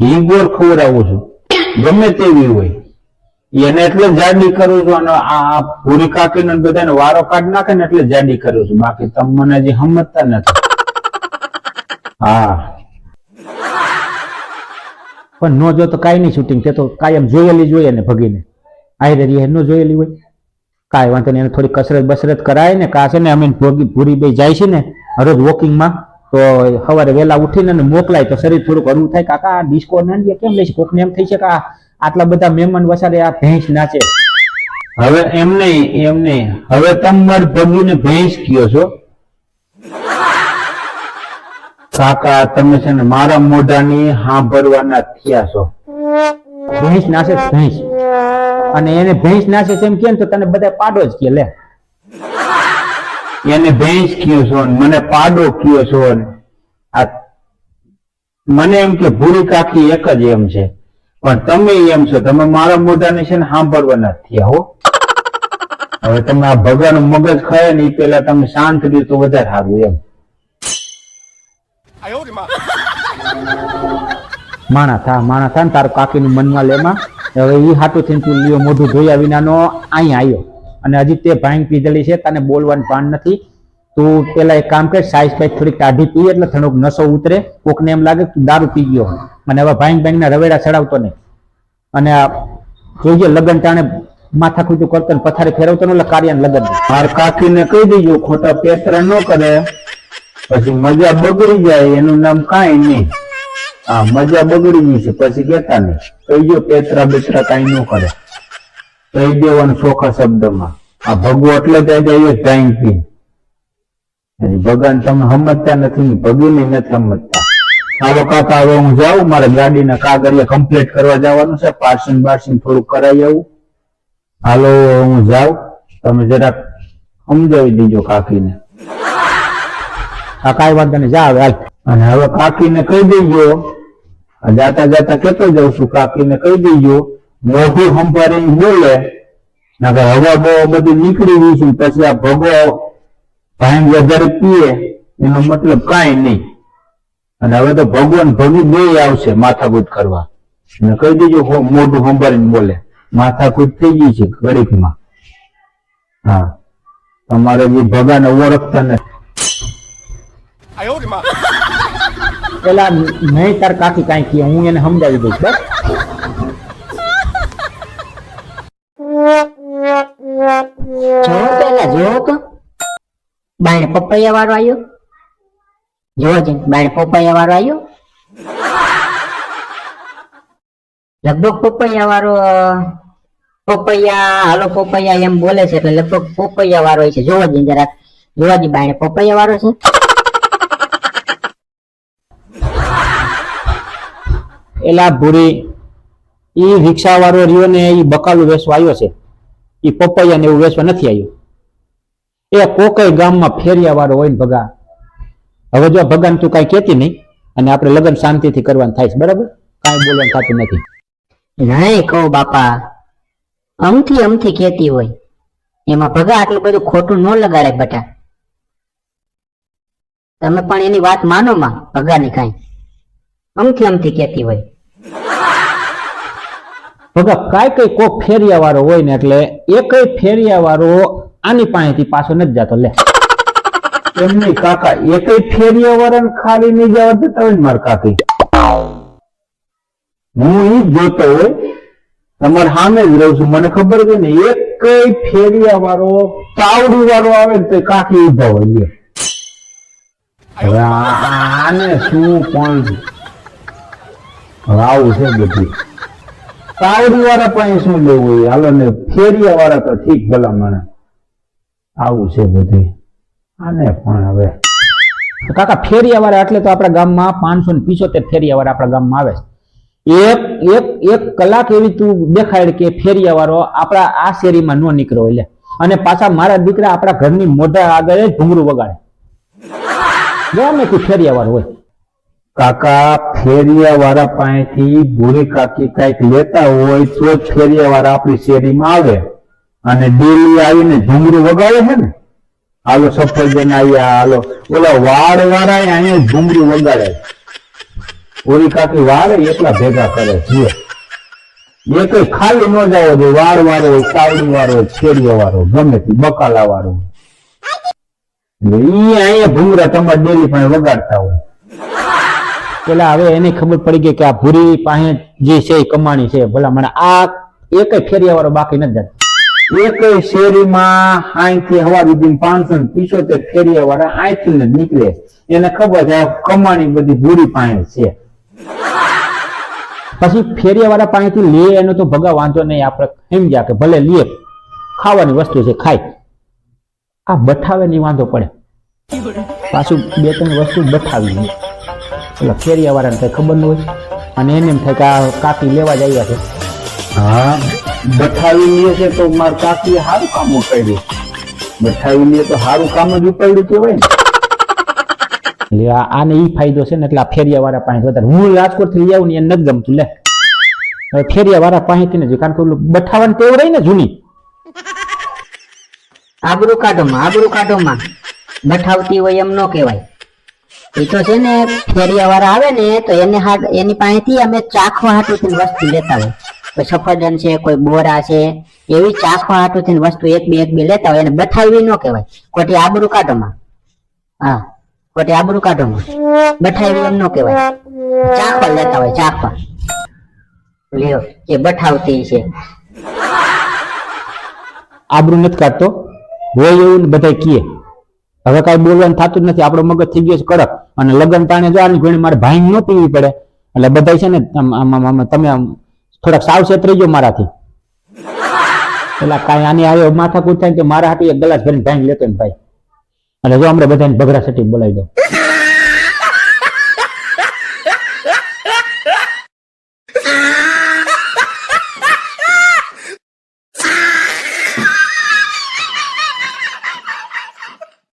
ઘી ખવડાવું છું. ગમે તેવી હોય. એને એટલે જાડી કરું છું અને આ પૂરી કાકીને બધાને વારો કાઢ નાખે ને એટલે જાડી કરું છું. બાકી તમને હજી સમજતા નથી. હા. પણ નો જો તો કાંઈ નહીં શૂટિંગ તે તો કાયમ જોયેલી જોઈએ ને ભગીને. આઈ રહી ન જોયેલી હોય. કાંઈ વાંધો નહીં, એને થોડી કસરત બસરત કરાય ને કાશે ને, અમે પૂરી બે જાય છે ને હરોજ વોકિંગમાં તો સવારે વહેલા ઉઠીને મોકલાય તો શરીર થોડુંક હળવું થાય. કાકા આ ડિસ્કો નાંદીએ કેમ લઈશ કોકને એમ થઈ છે કે આટલા બધા મહેમાન વસાડે આ ભેંસ નાચે હવે એમ નહીં એમ નહીં. હવે તમાર મારી ને ભેંસ કયો છો? કાકા તમે છે ને મારા મોઢાની સાંભળવાના થયા છો. ભેંસ નાચે છે ભેંસ. અને એને ભેંસ નાચે છે એમ કે ને તો તને બધા પાડો જ કે લે. એને ભેંસ કયો છો મને પાડો કયો છો આ મને એમ કે ભૂરી કાકી એક જ એમ છે. પણ તમે એમ છો તમે મારા મોઢાને છે ને સાંભળવા નથી હો. હવે તમે આ ભગવાન મગજ ખાય ને એ પેલા તમે શાંત રહ્યો તો વધારે સારું એમ. માણા થા માણા થા ને તારું કાકીનું મનમાં લેમાં. હવે એ હાટું થઈને તું લ્યો મોઢું ધોયા વિનાનો અહીંયા આવ્યો અને હજી તે ભાંગ પીધેલી છે, તને બોલવાનું ભાન નથી. તું પેલા એક કામ કર સાઈઝ પાઈઝ થોડીક કાઢી પીએ એટલે થોડોક નસો ઉતરે. કોકને એમ લાગે તું દારૂ પી ગયો. અને હવે ભાંગ ભાંગના રવેડા ચડાવતો નહીં. અને આ જોઈએ લગન ટાણે માથા ખૂટું કરતો ને પથારી ફેરવતો ને કાર્યને લગન કાકી કાકીને કહી દેજો, ખોટા પેત્ર ન કરે. પછી મજા બગડી જાય, એનું નામ કાંઈ નહીં. હા, મજા બગડી ગઈ છે, પછી કેતા નહીં. કહીજો, પેતરા બેતરા કાઈ ન કરે. કહી દેવાનું ચોખ્ખા શબ્દમાં. આ ભગવો એટલે જાય ટાઈમ પી ભગવાન તમે સમજતા નથી ભગીને નથી સમજતા. હાલો કાકા, હવે હું જાઉં, મારે ગાડીના કાગળિયા કમ્પ્લીટ કરવા જવાનું છે. પાર્સિંગ બાર્સિંગ થોડું કરાવી આવું. હાલો હું જાઉં. તમે જરાક સમજાવી દીજો કાકીને. આ કાંઈ વાંધો નહીં જા હાલ. અને હવે કાકીને કહી દેજો. જાતા જાતા કેતો જાઉં છું, કાકીને કહી દેજો. મોઢું સંભાળીને બોલે. નકર હવા બહુ બધું નીકળી ગયું છે પછી આ ભગો ભાઈ વધારે પીએ. એનો મતલબ કાંઈ નહીં. અને હવે તો ભગવાન ભગી બે આવશે માથાકૂટ કરવા. અને કહી દેજો મોઢું સંભાળીને બોલે. માથાકૂટ થઈ ગઈ છે ગરીબમાં હા. તમારે જે ભગાને ઓળખતા નથી પેલા નહીં તાર કાકી કાંઈ કહે હું એને સમજાવી દઈશ બસ. બાયણે પપૈયા વાળો આવ્યો જોવો છે બાયણે પપૈયા વાળો આવ્યો લગભગ પપૈયા વાળો પપૈયા હાલો પપૈયા એમ બોલે છે એટલે લગભગ પપૈયા વાળો હોય છે. જોવા જઈને જરાક જોવા જઈ બાયણે પપૈયા વાળો છે. એલા ભૂરી, ઈ રિક્ષા વાળો રહ્યો ને ઈ બકાલું વેસવા આવ્યો છે. ઈ પપૈયા ને એવું વેસવા નથી આવ્યો. એ કોકઈ ગામમાં ફેરિયા વાળો હોય ને ભગા. હવે જો ભગવાન તું કઈ કેતી નહીં, અને આપણે લગ્ન શાંતિથી કરવાનું થાય બરાબર? કાંઈ બોલવાનું થતું નથી. નહીં કહું બાપા, અમથી અમથી ખેતી હોય. એમાં ભગા આટલું બધું ખોટું ન લગાડે બટા. તમે પણ એની વાત માનો માં, ભગાની કાંઈ. અમથી અમથી કેતી હોય. ભગા, કાંઈ કઈ કોક ફેરિયા વાળો હોય ને એટલે એકય ફેરિયા વાળો આની પાસેથી પાછો નથી જતો. લે. એમ નહીં, કાકા, એ કઈ ફેરિયા વાળાને ખાલી નહીં જવા દેતા હોય મારા કાકી? હું ઈ જોતો હોય, તમારે સામે જ રહું છું. મને ખબર છે ને, એક ફેરિયા વાળો ચાવડી વાળો આવે ને તો કાકી ઊભા હોય. હવે આને શું પણ રાવ છે બધું. ચાવડી વાળા પણ શું લેવું એ? હાલો ને ફેરિયા વાળા તો ઠીક ભલા મને આવું છે બધું. આને પણ હવે. કાકા ફેરિયા વાળા એટલે તો આપણા ગામમાં પાંચસો ને પિછોતેર ફેરિયા વાળા આપણા ગામમાં આવે એક એક એક કલાક એવી તું દેખાડ કે ફેરિયા વાળો આપણા આ શેરીમાં નો નીકળ્યો એટલે અને પાછા મારા દીકરા આપણા ઘરની મોઢા આગળ જ ઘૂંઘરું વગાડે. ગમે તું ફેરિયા વાળો હોય. કાકા ફેરિયા વાળા પાસેથી ભૂરી કાકી કંઈક લેતા હોય તો જ ફેરિયા વાળા આપણી શેરીમાં આવે. અને ડેલી આવીને ઝુમરું વગાડે છે ને? હાલો, સફરજન આવ્યા હાલો. ઓલા વાળ વાળા અહીંયા ઝુમરું વગાડે. ઓરી કાકી વાળે, એટલા ભેગા કરે. છે એ કઈ ખાલી ન જાય દે વાળ વાળો હોય કાવડી વાળો હોય છેડીઓ વાળો ગમે તે બકાલા વાળો. એટલે અહીંયા ભૂંગરા તમારે ડેલી પણ વગાડતા હોય. પેલા હવે એને ખબર પડી ગઈ કે આ ભૂરી પાસે જે છે એ કમાણી છે. ભલા મને આ એક ફેરિયા વાળો બાકી નથી જતો એક શેરીમાં અહીંથી હવા દીધી પાંચસો ને પિછોતેર ફેરિયા વાળા અહીંથી નીકળે. એને ખબર છે કમાણી બધી ભૂરી પાસે છે. પછી ફેરિયા વાળા પાસેથી લે એનો તો ભગા વાંધો નહીં આપણે સમજ્યા કે ભલે લે ખાવાની વસ્તુ છે ખાય. આ બઠાવે નહીં વાંધો પડે. પાછું બે ત્રણ વસ્તુ બઠાવી લે. એટલે ફેરિયા વાળાને કઈ ખબર ન હોય. અને એને એમ થાય કે આ કાકી લેવા જ આવ્યા છે. હા બઠાવી લે છે તો માર કાકીએ સારું કામ ઉપાડ્યું. બઠાવી લે તો સારું કામ જ ઉપાડ્યું કહેવાય ને. એટલે આ- આને ઈ ફાયદો છે ને એટલે આ ફેરિયા વાળા પાસે વધારે. હું રાજકોટથી લઈ આવું ને એને નથી ગમતું લે. હવે ફેરિયા વાળા પાસેથી ને કારણ કે ઓલું બઠાવાની ટેવ રહી ને જૂની. આબરૂ કાઢોમાં આબરૂ કાઢોમાં. બઠાવતી હોય એમ ન કહેવાય. એ તો છે ને ફેરિયા વાળા આવે ને, તો એને એની પાસેથી અમે ચાખવા હાટું વસ્તુ લેતા હોય. કોઈ સફરજન છે, કોઈ બોરા છે, એવી ચાખવા હાટું વસ્તુ એક બે એક બે લેતા હોય. એને બઠાવવી ન કહેવાય. ખોટી આબરૂ કાઢોમાં હા ખોટી આબરૂ કાઢોમાં બઠાવી એમ ન કહેવાય. ચાખવા લેતા હોય, ચાખવા. લ્યો, એ બઠાવતી છે. આબરુ નથી કાઢતો. હોય એવું બધા કીએ હવે કાંઈ બોલવાનું થતું જ નથી. આપણો મગજ થઈ ગયો છે કડક. અને લગ્ન ટાણે જવાની ઘણી મારે ભાઈ ન પીવી પડે. એટલે બધા છે ને તમે થોડાક સાવચેત રહીજો મારાથી. એટલે કાંઈ આની આવ્યો માથા કૂટ થાય ને મારા હાથે એક ગ્લાસ ભરીને ભાઈ લેતો ને ભાઈ. એટલે જો આપણે બધાને ભગરા સટી બોલાવી દો.